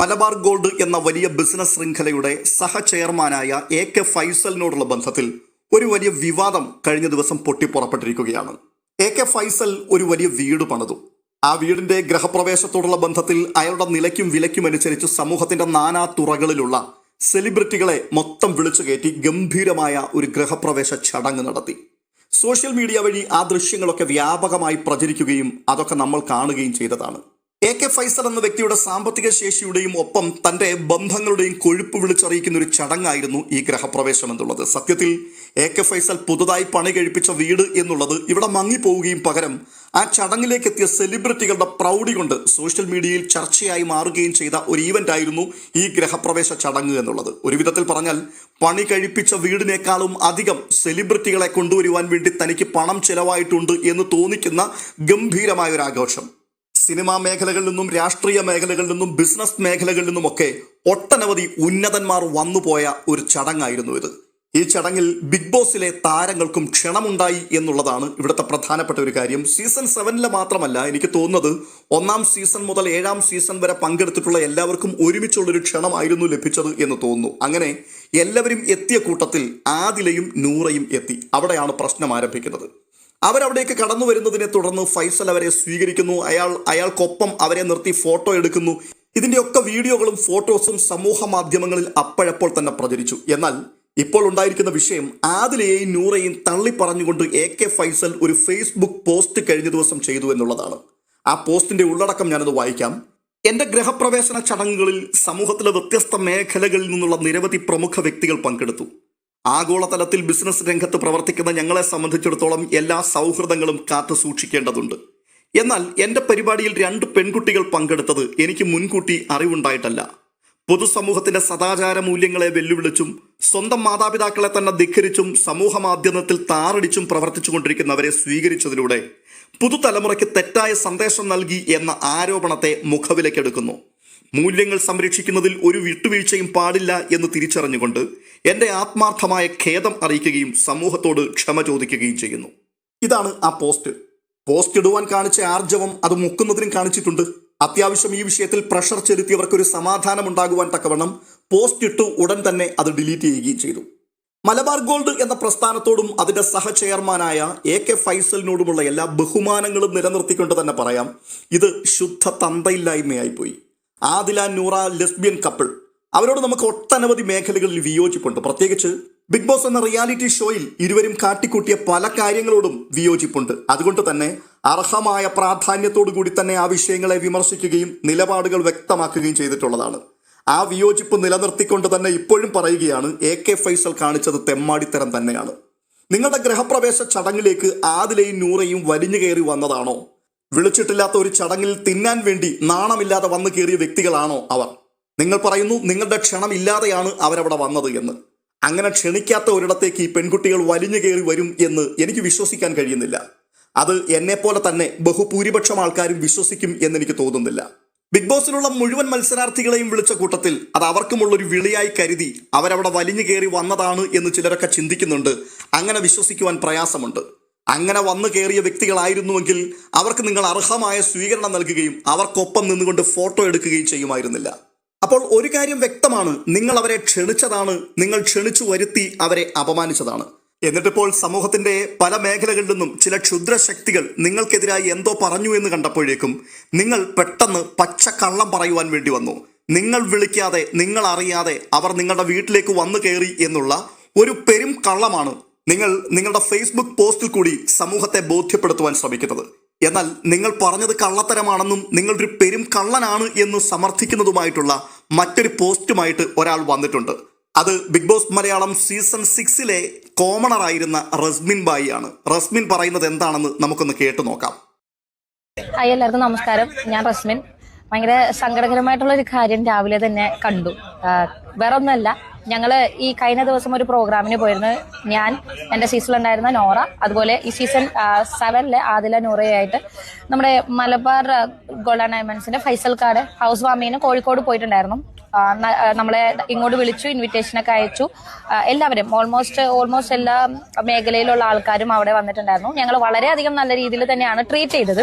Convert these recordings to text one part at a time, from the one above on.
Malabar gold എന്ന വലിയ business ശൃംഖലയുടെ സഹ ചെയർമാനായ എ കെ ഫൈസലിനോടുള്ള ബന്ധത്തിൽ ഒരു വലിയ വിവാദം കഴിഞ്ഞ ദിവസം പൊട്ടിപ്പുറപ്പെട്ടിരിക്കുകയാണ്. എ കെ ഫൈസൽ ഒരു വലിയ വീട് പണിതു. ആ വീടിന്റെ ഗ്രഹപ്രവേശത്തോടുള്ള ബന്ധത്തിൽ അയാളുടെ നിലയ്ക്കും വിലയ്ക്കും അനുസരിച്ച് സമൂഹത്തിന്റെ നാനാ തുറകളിലുള്ള സെലിബ്രിറ്റികളെ മൊത്തം വിളിച്ചു കയറ്റി ഗംഭീരമായ ഒരു ഗ്രഹപ്രവേശ ചടങ്ങ് നടത്തി. സോഷ്യൽ മീഡിയ വഴി ആ ദൃശ്യങ്ങളൊക്കെ വ്യാപകമായി പ്രചരിക്കുകയും അതൊക്കെ നമ്മൾ കാണുകയും ചെയ്തതാണ്. എ കെ ഫൈസൽ എന്ന വ്യക്തിയുടെ സാമ്പത്തിക ശേഷിയുടെയും ഒപ്പം തന്റെ ബന്ധങ്ങളുടെയും കൊഴുപ്പ് വിളിച്ചറിയിക്കുന്ന ഒരു ചടങ്ങായിരുന്നു ഈ ഗ്രഹപ്രവേശം എന്നുള്ളത്. സത്യത്തിൽ എ കെ ഫൈസൽ പുതുതായി പണി കഴിപ്പിച്ച വീട് എന്നുള്ളത് ഇവിടെ മങ്ങിപ്പോവുകയും പകരം ആ ചടങ്ങിലേക്ക് എത്തിയ സെലിബ്രിറ്റികളുടെ പ്രൗഢി കൊണ്ട് സോഷ്യൽ മീഡിയയിൽ ചർച്ചയായി മാറുകയും ചെയ്ത ഒരു ഈവന്റ് ആയിരുന്നു ഈ ഗ്രഹപ്രവേശ ചടങ്ങ് എന്നുള്ളത്. ഒരു വിധത്തിൽ പറഞ്ഞാൽ പണി കഴിപ്പിച്ച വീടിനേക്കാളും അധികം സെലിബ്രിറ്റികളെ കൊണ്ടുവരുവാൻ വേണ്ടി തനിക്ക് പണം ചെലവായിട്ടുണ്ട് എന്ന് തോന്നിക്കുന്ന ഗംഭീരമായ ഒരു ആഘോഷം സിനിമാ മേഖലകളിൽ നിന്നും രാഷ്ട്രീയ മേഖലകളിൽ നിന്നും ബിസിനസ് മേഖലകളിൽ നിന്നുമൊക്കെ ഒട്ടനവധി ഉന്നതന്മാർ വന്നുപോയ ഒരു ചടങ്ങായിരുന്നു ഇത്. ഈ ചടങ്ങിൽ ബിഗ് ബോസിലെ താരങ്ങൾക്കും ക്ഷണമുണ്ടായി എന്നുള്ളതാണ് ഇവിടുത്തെ പ്രധാനപ്പെട്ട ഒരു കാര്യം. സീസൺ സെവനിലെ മാത്രമല്ല എനിക്ക് തോന്നുന്നത് ഒന്നാം സീസൺ മുതൽ ഏഴാം സീസൺ വരെ പങ്കെടുത്തിട്ടുള്ള എല്ലാവർക്കും ഒരുമിച്ചുള്ളൊരു ക്ഷണമായിരുന്നു ലഭിച്ചത് എന്ന് തോന്നുന്നു. അങ്ങനെ എല്ലാവരും എത്തിയ കൂട്ടത്തിൽ ആദിലയും നൂറയും എത്തി. അവിടെയാണ് പ്രശ്നം ആരംഭിക്കുന്നത്. അവരവിടേക്ക് കടന്നു വരുന്നതിനെ തുടർന്ന് ഫൈസൽ അവരെ സ്വീകരിക്കുന്നു. അയാൾ അയാൾക്കൊപ്പം അവരെ നിർത്തി ഫോട്ടോ എടുക്കുന്നു. ഇതിന്റെയൊക്കെ വീഡിയോകളും ഫോട്ടോസും സമൂഹ മാധ്യമങ്ങളിൽ അപ്പോഴപ്പോൾ തന്നെ പ്രചരിച്ചു. എന്നാൽ ഇപ്പോൾ ഉണ്ടായിരിക്കുന്ന വിഷയം ആദിലയെയും നൂറയും തള്ളി പറഞ്ഞുകൊണ്ട് എ കെ ഫൈസൽ ഒരു ഫേസ്ബുക്ക് പോസ്റ്റ് കഴിഞ്ഞ ദിവസം ചെയ്തു എന്നുള്ളതാണ്. ആ പോസ്റ്റിന്റെ ഉള്ളടക്കം ഞാനത് വായിക്കാം. എന്റെ ഗ്രഹപ്രവേശന ചടങ്ങുകളിൽ സമൂഹത്തിലെ വ്യത്യസ്ത മേഖലകളിൽ നിന്നുള്ള നിരവധി പ്രമുഖ വ്യക്തികൾ പങ്കെടുത്തു. ആഗോളതലത്തിൽ ബിസിനസ് രംഗത്ത് പ്രവർത്തിക്കുന്ന ഞങ്ങളെ സംബന്ധിച്ചിടത്തോളം എല്ലാ സൗഹൃദങ്ങളും കാത്തു സൂക്ഷിക്കേണ്ടതുണ്ട്. എന്നാൽ എന്റെ പരിപാടിയിൽ രണ്ട് പെൺകുട്ടികൾ പങ്കെടുത്തത് എനിക്ക് മുൻകൂട്ടി അറിവുണ്ടായിട്ടല്ല. പൊതുസമൂഹത്തിന്റെ സദാചാര മൂല്യങ്ങളെ വെല്ലുവിളിച്ചും സ്വന്തം മാതാപിതാക്കളെ തന്നെ ധിഖരിച്ചും സമൂഹ മാധ്യമത്തിൽ താറടിച്ചും പ്രവർത്തിച്ചുകൊണ്ടിരിക്കുന്നവരെ സ്വീകരിച്ചതിലൂടെ പുതുതലമുറയ്ക്ക് തെറ്റായ സന്ദേശം നൽകി എന്ന ആരോപണത്തെ മുഖവിലക്കെടുക്കുന്നു. മൂല്യങ്ങൾ സംരക്ഷിക്കുന്നതിൽ ഒരു വിട്ടുവീഴ്ചയും പാടില്ല എന്ന് തിരിച്ചറിഞ്ഞുകൊണ്ട് എന്റെ ആത്മാർത്ഥമായ ഖേദം അറിയിക്കുകയും സമൂഹത്തോട് ക്ഷമ ചോദിക്കുകയും ചെയ്യുന്നു. ഇതാണ് ആ പോസ്റ്റ്. പോസ്റ്റ് ഇടുവാൻ കാണിച്ച ആർജവം അത് മുക്കുന്നതിനും കാണിച്ചിട്ടുണ്ട്. അത്യാവശ്യം ഈ വിഷയത്തിൽ പ്രഷർ ചെലുത്തിയവർക്കൊരു സമാധാനം ഉണ്ടാകുവാൻ തക്കവണ്ണം പോസ്റ്റ് ഇട്ടു ഉടൻ തന്നെ അത് ഡിലീറ്റ് ചെയ്യുകയും ചെയ്തു. മലബാർ ഗോൾഡ് എന്ന പ്രസ്ഥാനത്തോടും അതിന്റെ സഹ ചെയർമാനായ എ കെ ഫൈസലിനോടുമുള്ള എല്ലാ ബഹുമാനങ്ങളും നിലനിർത്തിക്കൊണ്ട് തന്നെ പറയാം ഇത് ശുദ്ധ തന്തയില്ലായ്മയായിപ്പോയി. Adila Noora lesbian couple. അവരോട് നമുക്ക് ഒട്ടനവധി മേഖലകളിൽ വിയോജിപ്പുണ്ട്. പ്രത്യേകിച്ച് ബിഗ് ബോസ് എന്ന റിയാലിറ്റി ഷോയിൽ ഇരുവരും കാട്ടിക്കൂട്ടിയ പല കാര്യങ്ങളോടും വിയോജിപ്പുണ്ട്. അതുകൊണ്ട് തന്നെ അർഹമായ പ്രാധാന്യത്തോടു കൂടി തന്നെ ആ വിഷയങ്ങളെ വിമർശിക്കുകയും നിലപാടുകൾ വ്യക്തമാക്കുകയും ചെയ്തിട്ടുള്ളതാണ്. ആ വിയോജിപ്പ് നിലനിർത്തിക്കൊണ്ട് തന്നെ ഇപ്പോഴും പറയുകയാണ് എ കെ ഫൈസൽ കാണിച്ചത് തെമ്മാടിത്തരം തന്നെയാണ്. നിങ്ങളുടെ ഗ്രഹപ്രവേശ ചടങ്ങിലേക്ക് ആദിലയും നൂറയും വലിഞ്ഞു കയറി വന്നതാണോ? വിളിച്ചിട്ടില്ലാത്ത ഒരു ചടങ്ങിൽ തിന്നാൻ വേണ്ടി നാണമില്ലാതെ വന്നു കയറിയ വ്യക്തികളാണോ അവർ? നിങ്ങൾ പറയുന്നു നിങ്ങളുടെ ക്ഷണം ഇല്ലാതെയാണ് അവരവിടെ വന്നത് എന്ന്. അങ്ങനെ ക്ഷണിക്കാത്ത ഒരിടത്തേക്ക് ഈ പെൺകുട്ടികൾ വലിഞ്ഞു കയറി വരും എന്ന് എനിക്ക് വിശ്വസിക്കാൻ കഴിയുന്നില്ല. അത് എന്നെപ്പോലെ തന്നെ ബഹുഭൂരിപക്ഷം ആൾക്കാരും വിശ്വസിക്കും എന്ന് എനിക്ക് തോന്നുന്നില്ല. ബിഗ് ബോസിലുള്ള മുഴുവൻ മത്സരാർത്ഥികളെയും വിളിച്ച കൂട്ടത്തിൽ അത് അവർക്കുമുള്ളൊരു വിളിയായി കരുതി അവരവിടെ വലിഞ്ഞു കയറി വന്നതാണ് എന്ന് ചിലരൊക്കെ ചിന്തിക്കുന്നുണ്ട്. അങ്ങനെ വിശ്വസിക്കുവാൻ പ്രയാസമുണ്ട്. അങ്ങനെ വന്നു കയറിയ വ്യക്തികളായിരുന്നുവെങ്കിൽ അവർക്ക് നിങ്ങൾ അർഹമായ സ്വീകരണം നൽകുകയും അവർക്കൊപ്പം നിന്നുകൊണ്ട് ഫോട്ടോ എടുക്കുകയും ചെയ്യുമായിരുന്നില്ല. അപ്പോൾ ഒരു കാര്യം വ്യക്തമാണ്. നിങ്ങൾ അവരെ ക്ഷണിച്ചതാണ്. നിങ്ങൾ ക്ഷണിച്ചു വരുത്തി അവരെ അപമാനിച്ചതാണ്. എന്നിട്ടിപ്പോൾ സമൂഹത്തിന്റെ പല മേഖലകളിൽ നിന്നും ചില ക്ഷുദ്രശക്തികൾ നിങ്ങൾക്കെതിരായി എന്തോ പറഞ്ഞു എന്ന് കണ്ടപ്പോഴേക്കും നിങ്ങൾ പെട്ടെന്ന് പച്ച കള്ളം പറയുവാൻ വേണ്ടി വന്നു. നിങ്ങൾ വിളിക്കാതെ നിങ്ങൾ അറിയാതെ അവർ നിങ്ങളുടെ വീട്ടിലേക്ക് വന്നു കയറി എന്നുള്ള ഒരു പെരും കള്ളമാണ് നിങ്ങൾ നിങ്ങളുടെ ഫേസ്ബുക്ക് പോസ്റ്റിൽ കൂടി സമൂഹത്തെ ബോധ്യപ്പെടുത്തുവാൻ ശ്രമിക്കുന്നത്. എന്നാൽ നിങ്ങൾ പറഞ്ഞത് കള്ളത്തരമാണെന്നും നിങ്ങളൊരു പെരും കള്ളനാണ് എന്ന് സമർത്ഥിക്കുന്നതുമായിട്ടുള്ള മറ്റൊരു പോസ്റ്റുമായിട്ട് ഒരാൾ വന്നിട്ടുണ്ട്. അത് ബിഗ് ബോസ് മലയാളം സീസൺ സിക്സിലെ കോമണർ ആയിരുന്ന റസ്മിൻ ബായി ആണ് റസ്മിൻ പറയുന്നത് എന്താണെന്ന് നമുക്കൊന്ന് കേട്ടു നോക്കാം. ഹായ് എല്ലാവർക്കും നമസ്കാരം. ഞാൻ റസ്മിൻ. ഭയങ്കര സങ്കടകരമായിട്ടുള്ള ഒരു കാര്യം രാവിലെ തന്നെ കണ്ടു. വേറെ ഒന്നല്ല ഞങ്ങൾ ഈ കഴിഞ്ഞ ദിവസം ഒരു പ്രോഗ്രാമിന് പോയിരുന്നു. ഞാൻ എന്റെ സീസണിലുണ്ടായിരുന്ന നോറ അതുപോലെ ഈ സീസൺ സെവനിലെ ആദില നോറയായിട്ട് നമ്മുടെ മലബാർ ഗോൾഡ് ആൻഡ് ഡയമണ്ട്സിന്റെ ഫൈസൽ കാർഡ് ഹൗസ് വാമീന് കോഴിക്കോട് പോയിട്ടുണ്ടായിരുന്നു. നമ്മളെ ഇങ്ങോട്ട് വിളിച്ചു ഇൻവിറ്റേഷനൊക്കെ അയച്ചു. എല്ലാവരും ഓൾമോസ്റ്റ് ഓൾമോസ്റ്റ് എല്ലാ മേഖലയിലുള്ള ആൾക്കാരും അവിടെ വന്നിട്ടുണ്ടായിരുന്നു. ഞങ്ങൾ വളരെയധികം നല്ല രീതിയിൽ തന്നെയാണ് ട്രീറ്റ് ചെയ്തത്.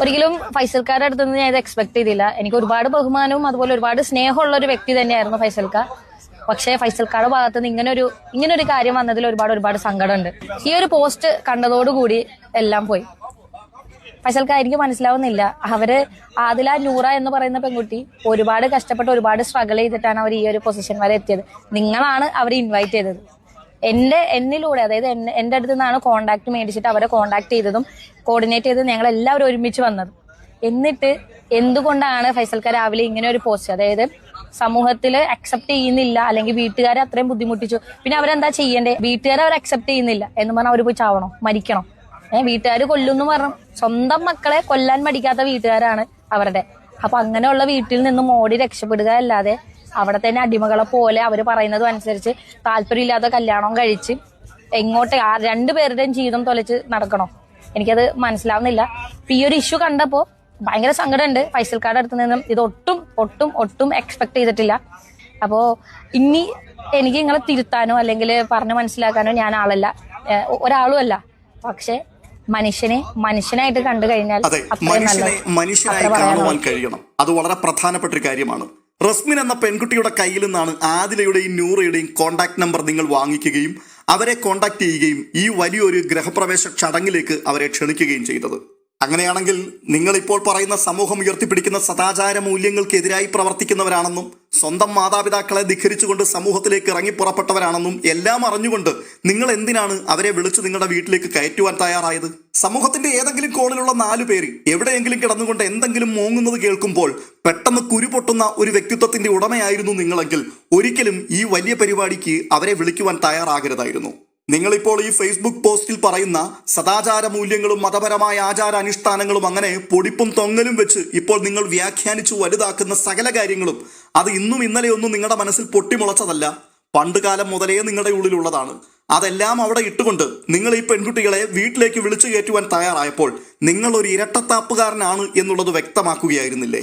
ഒരിക്കലും ഫൈസൽക്കാരുടെ അടുത്ത് നിന്ന് ഞാൻ ഇത് എക്സ്പെക്ട് ചെയ്തില്ല. എനിക്ക് ഒരുപാട് ബഹുമാനവും അതുപോലെ ഒരുപാട് സ്നേഹമുള്ള ഒരു വ്യക്തി തന്നെയായിരുന്നു ഫൈസൽക്ക. പക്ഷേ ഫൈസൽക്കാരുടെ ഭാഗത്ത് നിന്ന് ഇങ്ങനെ ഒരു ഇങ്ങനെ ഒരു കാര്യം വന്നതിൽ ഒരുപാട് ഒരുപാട് സങ്കടമുണ്ട്. ഈ ഒരു പോസ്റ്റ് കണ്ടതോടുകൂടി എല്ലാം പോയി. ഫൈസൽക്കാർ എനിക്ക് മനസ്സിലാവുന്നില്ല. അവർ ആദില നൂറ എന്ന് പറയുന്ന പെൺകുട്ടി ഒരുപാട് കഷ്ടപ്പെട്ട് ഒരുപാട് സ്ട്രഗിൾ ചെയ്തിട്ടാണ് അവർ ഈ ഒരു പൊസിഷൻ വരെ എത്തിയത്. നിങ്ങളാണ് അവരെ ഇൻവൈറ്റ് ചെയ്തത്. എന്റെ എന്നിലൂടെ അതായത് എന്റെ അടുത്ത് നിന്നാണ് കോണ്ടാക്ട് മേടിച്ചിട്ട് അവരെ കോണ്ടാക്ട് ചെയ്തതും കോർഡിനേറ്റ് ചെയ്തതും ഞങ്ങൾ എല്ലാവരും ഒരുമിച്ച് വന്നത്. എന്നിട്ട് എന്തുകൊണ്ടാണ് ഫൈസൽക്ക രാവിലെ ഇങ്ങനെ ഒരു പോസ്റ്റ് അതായത് സമൂഹത്തിൽ അക്സെപ്റ്റ് ചെയ്യുന്നില്ല അല്ലെങ്കിൽ വീട്ടുകാരെ അത്രയും ബുദ്ധിമുട്ടിച്ചു. പിന്നെ അവരെന്താ ചെയ്യണ്ടേ? വീട്ടുകാരെ അവർ അക്സെപ്റ്റ് ചെയ്യുന്നില്ല എന്ന് പറഞ്ഞാൽ അവർ പോയി ചാവണോ? മരിക്കണോ? ഏഹ് വീട്ടുകാർ എന്ന് പറഞ്ഞു. സ്വന്തം മക്കളെ കൊല്ലാൻ മടിക്കാത്ത വീട്ടുകാരാണ് അവരുടെ. അപ്പൊ അങ്ങനെയുള്ള വീട്ടിൽ നിന്നും ഓടി രക്ഷപ്പെടുക അല്ലാതെ അവിടെ തന്നെ അടിമകളെ പോലെ അവർ പറയുന്നതും അനുസരിച്ച് താല്പര്യമില്ലാതെ കല്യാണം കഴിച്ച് എങ്ങോട്ട് ആ രണ്ടുപേരുടെയും ജീവിതം തൊലച്ച് നടക്കണോ? എനിക്കത് മനസ്സിലാവുന്നില്ല. ഈ ഒരു ഇഷ്യൂ കണ്ടപ്പോ ഭയങ്കര സങ്കടമുണ്ട്. ഫൈസൽക്കാരുടെ അടുത്ത് നിന്നും ഇത് ഒട്ടും ഒട്ടും ഒട്ടും എക്സ്പെക്ട് ചെയ്തിട്ടില്ല. അപ്പോ ഇനി എനിക്ക് നിങ്ങളെ തിരുത്താനോ അല്ലെങ്കിൽ പറഞ്ഞു മനസ്സിലാക്കാനോ ഞാൻ ആളല്ല. ഒരാളും അല്ല. പക്ഷെ മനുഷ്യനെ മനുഷ്യനായിട്ട് കണ്ടു കഴിഞ്ഞാൽ മനുഷ്യനായി കാണുവാൻ കഴിയണം. അത് വളരെ പ്രധാനപ്പെട്ട ഒരു കാര്യമാണ്. റസ്മിൻ എന്ന പെൺകുട്ടിയുടെ കയ്യിൽ നിന്നാണ് ആദിലയുടെയും നൂറയുടെയും കോണ്ടാക്ട് നമ്പർ നിങ്ങൾ വാങ്ങിക്കുകയും അവരെ കോണ്ടാക്ട് ചെയ്യുകയും ഈ വലിയൊരു ഗ്രഹപ്രവേശ ചടങ്ങിലേക്ക് അവരെ ക്ഷണിക്കുകയും ചെയ്തത്. അങ്ങനെയാണെങ്കിൽ നിങ്ങൾ ഇപ്പോൾ പറയുന്ന സമൂഹം ഉയർത്തിപ്പിടിക്കുന്ന സദാചാര മൂല്യങ്ങൾക്കെതിരായി പ്രവർത്തിക്കുന്നവരാണെന്നും സ്വന്തം മാതാപിതാക്കളെ ധിഖരിച്ചുകൊണ്ട് സമൂഹത്തിലേക്ക് ഇറങ്ങി പുറപ്പെട്ടവരാണെന്നും എല്ലാം അറിഞ്ഞുകൊണ്ട് നിങ്ങൾ എന്തിനാണ് അവരെ വിളിച്ച് നിങ്ങളുടെ വീട്ടിലേക്ക് കയറ്റുവാൻ തയ്യാറായത്? സമൂഹത്തിന്റെ ഏതെങ്കിലും കോണിലുള്ള നാലു പേര് എവിടെയെങ്കിലും കിടന്നുകൊണ്ട് എന്തെങ്കിലും മോങ്ങുന്നത് കേൾക്കുമ്പോൾ പെട്ടെന്ന് കുരുപൊട്ടുന്ന ഒരു വ്യക്തിത്വത്തിന്റെ ഉടമയായിരുന്നു നിങ്ങളെങ്കിൽ ഒരിക്കലും ഈ വലിയ പരിപാടിക്ക് അവരെ വിളിക്കുവാൻ തയ്യാറാകരുതായിരുന്നു. നിങ്ങളിപ്പോൾ ഈ ഫേസ്ബുക്ക് പോസ്റ്റിൽ പറയുന്ന സദാചാര മൂല്യങ്ങളും മതപരമായ ആചാര അനുഷ്ഠാനങ്ങളും അങ്ങനെ പൊടിപ്പും തൊങ്ങലും വെച്ച് ഇപ്പോൾ നിങ്ങൾ വ്യാഖ്യാനിച്ചു വലുതാക്കുന്ന സകല കാര്യങ്ങളും അത് ഇന്നും ഇന്നലെയൊന്നും നിങ്ങളുടെ മനസ്സിൽ പൊട്ടിമുളച്ചതല്ല. പണ്ട് കാലം മുതലേ നിങ്ങളുടെ ഉള്ളിലുള്ളതാണ്. അതെല്ലാം അവിടെ ഇട്ടുകൊണ്ട് നിങ്ങൾ ഈ പെൺകുട്ടികളെ വീട്ടിലേക്ക് വിളിച്ചു കയറ്റുവാൻ തയ്യാറായപ്പോൾ നിങ്ങൾ ഒരു ഇരട്ടത്താപ്പുകാരനാണ് എന്നുള്ളത് വ്യക്തമാക്കുകയായിരുന്നില്ലേ?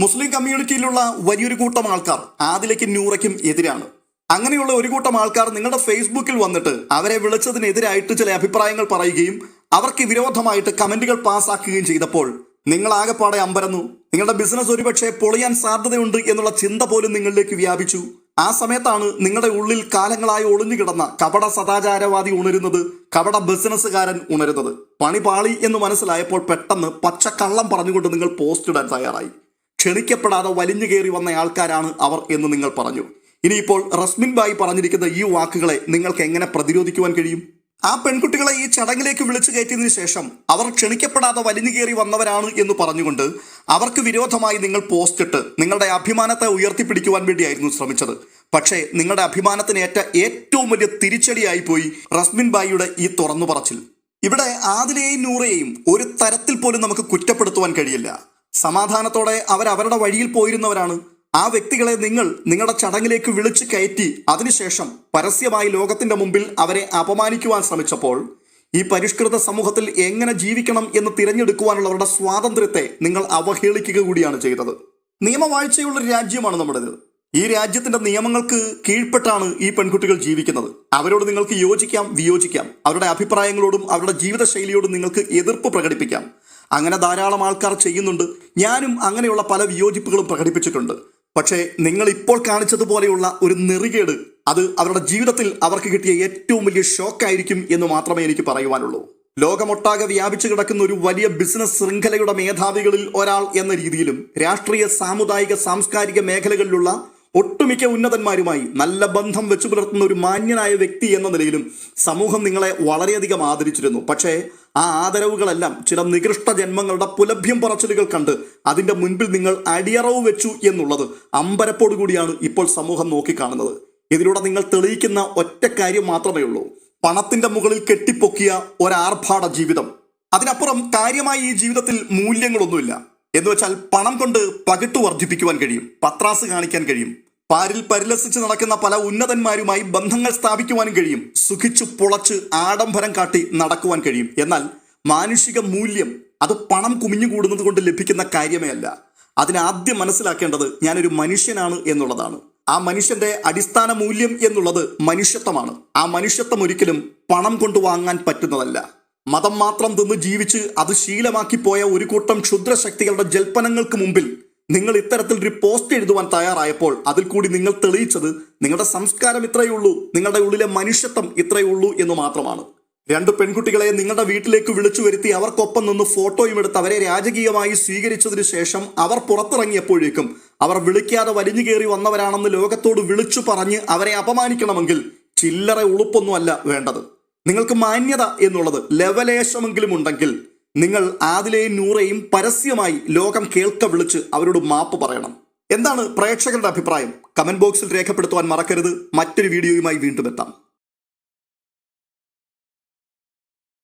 മുസ്ലിം കമ്മ്യൂണിറ്റിയിലുള്ള വലിയൊരു കൂട്ടം ആൾക്കാർ ആദിലേക്കും നൂറയ്ക്കും എതിരാണ്. അങ്ങനെയുള്ള ഒരു കൂട്ടം ആൾക്കാർ നിങ്ങളുടെ ഫേസ്ബുക്കിൽ വന്നിട്ട് അവരെ വിളിച്ചതിനെതിരായിട്ട് ചില അഭിപ്രായങ്ങൾ പറയുകയും അവർക്ക് വിരോധമായിട്ട് കമന്റുകൾ പാസ്സാക്കുകയും ചെയ്തപ്പോൾ നിങ്ങൾ ആകെപ്പാടെ അമ്പരന്നു. നിങ്ങളുടെ ബിസിനസ് ഒരുപക്ഷെ പൊളിയാൻ സാധ്യതയുണ്ട് എന്നുള്ള ചിന്ത പോലും നിങ്ങളിലേക്ക് വ്യാപിച്ചു. ആ സമയത്താണ് നിങ്ങളുടെ ഉള്ളിൽ കാലങ്ങളായി ഒളിഞ്ഞു കിടന്ന കപട സദാചാരവാദി ഉണരുന്നത് കപട ബിസിനസ്സുകാരൻ ഉണരുന്നത്. പണി പാളി എന്ന് മനസ്സിലായപ്പോൾ പെട്ടെന്ന് പച്ചക്കള്ളം പറഞ്ഞുകൊണ്ട് നിങ്ങൾ പോസ്റ്റ് ഇടാൻ തയ്യാറായി. ക്ഷണിക്കപ്പെടാതെ വലിഞ്ഞു കയറി വന്ന ആൾക്കാരാണ് അവർ എന്ന് നിങ്ങൾ പറഞ്ഞു. ഇനിയിപ്പോൾ റസ്മിൻ ബായി പറഞ്ഞിരിക്കുന്ന ഈ വാക്കുകളെ നിങ്ങൾക്ക് എങ്ങനെ പ്രതിരോധിക്കുവാൻ കഴിയും? ആ പെൺകുട്ടികളെ ഈ ചടങ്ങിലേക്ക് വിളിച്ചു കയറ്റിയതിനു ശേഷം അവർ ക്ഷണിക്കപ്പെടാതെ വലിഞ്ഞു കയറി വന്നവരാണ് എന്ന് പറഞ്ഞുകൊണ്ട് അവർക്ക് വിരോധമായി നിങ്ങൾ പോസ്റ്റ് ഇട്ട് നിങ്ങളുടെ അഭിമാനത്തെ ഉയർത്തിപ്പിടിക്കുവാൻ വേണ്ടിയായിരുന്നു ശ്രമിച്ചത്. പക്ഷേ നിങ്ങളുടെ അഭിമാനത്തിനേറ്റ ഏറ്റവും വലിയ തിരിച്ചടിയായി പോയി റസ്മിൻ ബായിയുടെ ഈ തുറന്നു പറച്ചിൽ. ഇവിടെ ആദിലെയും നൂറയെയും ഒരു തരത്തിൽ പോലും നമുക്ക് കുറ്റപ്പെടുത്തുവാൻ കഴിയില്ല. സമാധാനത്തോടെ അവരവരുടെ വഴിയിൽ പോയിരുന്നവരാണ്. ആ വ്യക്തികളെ നിങ്ങൾ നിങ്ങളുടെ ചടങ്ങിലേക്ക് വിളിച്ചു കയറ്റി അതിനുശേഷം പരസ്യമായി ലോകത്തിന്റെ മുമ്പിൽ അവരെ അപമാനിക്കുവാൻ ശ്രമിച്ചപ്പോൾ ഈ പരിഷ്കൃത സമൂഹത്തിൽ എങ്ങനെ ജീവിക്കണം എന്ന് തിരഞ്ഞെടുക്കുവാനുള്ളവരുടെ സ്വാതന്ത്ര്യത്തെ നിങ്ങൾ അവഹേളിക്കുക കൂടിയാണ് ചെയ്തത്. നിയമവാഴ്ചയുള്ള രാജ്യമാണ് നമ്മുടേത്. ഈ രാജ്യത്തിന്റെ നിയമങ്ങൾക്ക് കീഴ്പ്പെട്ടാണ് ഈ പെൺകുട്ടികൾ ജീവിക്കുന്നത്. അവരോട് നിങ്ങൾക്ക് യോജിക്കാം വിയോജിക്കാം. അവരുടെ അഭിപ്രായങ്ങളോടും അവരുടെ ജീവിതശൈലിയോടും നിങ്ങൾക്ക് എതിർപ്പ് പ്രകടിപ്പിക്കാം. അങ്ങനെ ധാരാളം ആൾക്കാർ ചെയ്യുന്നുണ്ട്. ഞാനും അങ്ങനെയുള്ള പല വിയോജിപ്പുകളും പ്രകടിപ്പിച്ചിട്ടുണ്ട്. പക്ഷേ നിങ്ങൾ ഇപ്പോൾ കാണിച്ചതുപോലെയുള്ള ഒരു നെറികേട് അത് അവരുടെ ജീവിതത്തിൽ അവർക്ക് കിട്ടിയ ഏറ്റവും വലിയ ഷോക്ക് ആയിരിക്കും എന്ന് മാത്രമേ എനിക്ക് പറയുവാനുള്ളൂ. ലോകമൊട്ടാകെ വ്യാപിച്ചു കിടക്കുന്ന ഒരു വലിയ ബിസിനസ് ശൃംഖലയുടെ മേധാവികളിൽ ഒരാൾ എന്ന രീതിയിലും രാഷ്ട്രീയ സാമുദായിക സാംസ്കാരിക മേഖലകളിലുള്ള ഒട്ടുമിക്ക ഉന്നതന്മാരുമായി നല്ല ബന്ധം വെച്ചു പുലർത്തുന്ന ഒരു മാന്യനായ വ്യക്തി എന്ന നിലയിലും സമൂഹം നിങ്ങളെ വളരെയധികം ആദരിച്ചിരുന്നു. പക്ഷേ ആ ആദരവുകളെല്ലാം ചില നികൃഷ്ട ജന്മങ്ങളുടെ പുലഭ്യം പറച്ചിലുകൾ കണ്ട് അതിന്റെ മുൻപിൽ നിങ്ങൾ അടിയറവ് വെച്ചു എന്നുള്ളത് അമ്പരപ്പോടുകൂടിയാണ് ഇപ്പോൾ സമൂഹം നോക്കിക്കാണുന്നത്. ഇതിലൂടെ നിങ്ങൾ തെളിയിക്കുന്ന ഒറ്റ കാര്യം മാത്രമേ ഉള്ളൂ. പണത്തിന്റെ മുകളിൽ കെട്ടിപ്പൊക്കിയ ഒരാർഭാട ജീവിതം. അതിനപ്പുറം കാര്യമായി ഈ ജീവിതത്തിൽ മൂല്യങ്ങളൊന്നുമില്ല. എന്ന് വെച്ചാൽ പണം കൊണ്ട് പകിട്ട് വർദ്ധിപ്പിക്കുവാൻ കഴിയും പത്രാസ് കാണിക്കാൻ കഴിയും പാരിൽ പരിലസിച്ച് നടക്കുന്ന പല ഉന്നതന്മാരുമായി ബന്ധങ്ങൾ സ്ഥാപിക്കുവാനും കഴിയും സുഖിച്ചു പുളച്ച് ആഡംബരം കാട്ടി നടക്കുവാൻ കഴിയും. എന്നാൽ മാനുഷിക മൂല്യം അത് പണം കുമിഞ്ഞുകൂടുന്നത് കൊണ്ട് ലഭിക്കുന്ന കാര്യമേ അല്ല. അതിനാദ്യം മനസ്സിലാക്കേണ്ടത് ഞാനൊരു മനുഷ്യനാണ് എന്നുള്ളതാണ്. ആ മനുഷ്യന്റെ അടിസ്ഥാന മൂല്യം എന്നുള്ളത് മനുഷ്യത്വമാണ്. ആ മനുഷ്യത്വം ഒരിക്കലും പണം കൊണ്ട് വാങ്ങാൻ പറ്റുന്നതല്ല. മതം മാത്രം തിന്ന് ജീവിച്ച് അത് ശീലമാക്കി പോയ ഒരു കൂട്ടം ക്ഷുദ്രശക്തികളുടെ ജൽപ്പനങ്ങൾക്ക് മുമ്പിൽ നിങ്ങൾ ഇത്തരത്തിൽ ഒരു പോസ്റ്റ് എഴുതുവാൻ തയ്യാറായപ്പോൾ അതിൽ കൂടി നിങ്ങൾ തെളിയിച്ചത് നിങ്ങളുടെ സംസ്കാരം ഇത്രയേ ഉള്ളൂ നിങ്ങളുടെ ഉള്ളിലെ മനുഷ്യത്വം ഇത്രയേ ഉള്ളൂ എന്ന് മാത്രമാണ്. രണ്ട് പെൺകുട്ടികളെ നിങ്ങളുടെ വീട്ടിലേക്ക് വിളിച്ചു വരുത്തി അവർക്കൊപ്പം നിന്ന് ഫോട്ടോയും എടുത്ത് അവരെ രാജകീയമായി സ്വീകരിച്ചതിനു ശേഷം അവർ പുറത്തിറങ്ങിയപ്പോഴേക്കും അവർ വിളിക്കാതെ വലിഞ്ഞു കയറി വന്നവരാണെന്ന് ലോകത്തോട് വിളിച്ചു പറഞ്ഞ് അവരെ അപമാനിക്കണമെങ്കിൽ ചില്ലറ ഉളുപ്പൊന്നുമല്ല വേണ്ടത്. നിങ്ങൾക്ക് മാന്യത എന്നുള്ളത് ലവലേശമെങ്കിലും ഉണ്ടെങ്കിൽ നിങ്ങൾ ആദിലെയും നൂറയും പരസ്യമായി ലോകം കേൾക്ക വിളിച്ച് അവരോട് മാപ്പ് പറയണം. എന്താണ് പ്രേക്ഷകരുടെ അഭിപ്രായം? കമന്റ് ബോക്സിൽ രേഖപ്പെടുത്തുവാൻ മറക്കരുത്. മറ്റൊരു വീഡിയോയുമായി വീണ്ടും എത്താം.